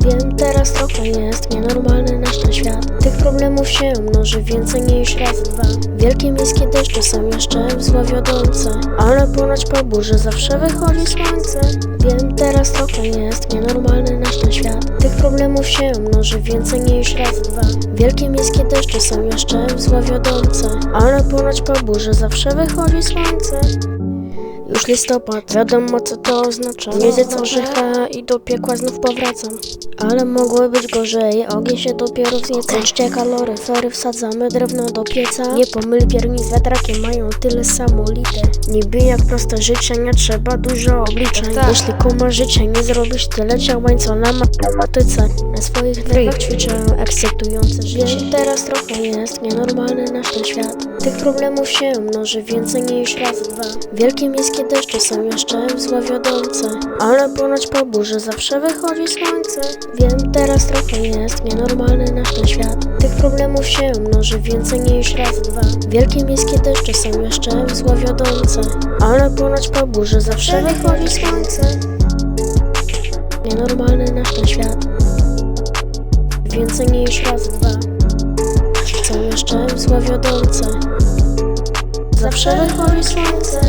Wiem, teraz trochę jest nienormalny nasz ten świat. Tych problemów się mnoży więcej niż raz dwa. Wielkie miejskie deszcze są jeszcze w zło wiodące Ale ponoć po burzy zawsze wychodzi słońce. Wiem, teraz trochę jest nienormalny nasz ten świat. Tych problemów się mnoży więcej niż raz dwa. Wielkie miejskie deszcze są jeszcze w zło wiodące Ale ponoć po burzy zawsze wychodzi słońce już listopad, wiadomo co to oznacza. Nie co życha i do piekła znów powracam. Ale mogło być gorzej, ogień się dopiero wznieca Kończcie kaloryfery, wsadzamy drewno do pieca. Nie pomyl pierni z wiatrakiem, mają tyle samo liter. Niby jak proste życie, nie trzeba dużo obliczeń. Jeśli kuma życie, nie zrobisz tyle działań co na matematyce. Na swoich nerwach ćwiczę ekscytujące życie. Teraz trochę jest nienormalny nasz ten świat. Tych problemów się mnoży więcej niż raz dwa. Wielkie miejskie deszcze są jeszcze w zło wiodące Ale ponoć po burzy zawsze wychodzi słońce. Wiem, teraz trochę jest nienormalny nasz ten świat. Tych problemów się mnoży więcej niż raz dwa. Wielkie miejskie deszcze są jeszcze w zło wiodące Ale ponoć po burzy zawsze wychodzi słońce. Nienormalny nasz ten świat. Więcej niż raz dwa. Są jeszcze w zło wiodące Zawsze wychodzi słońce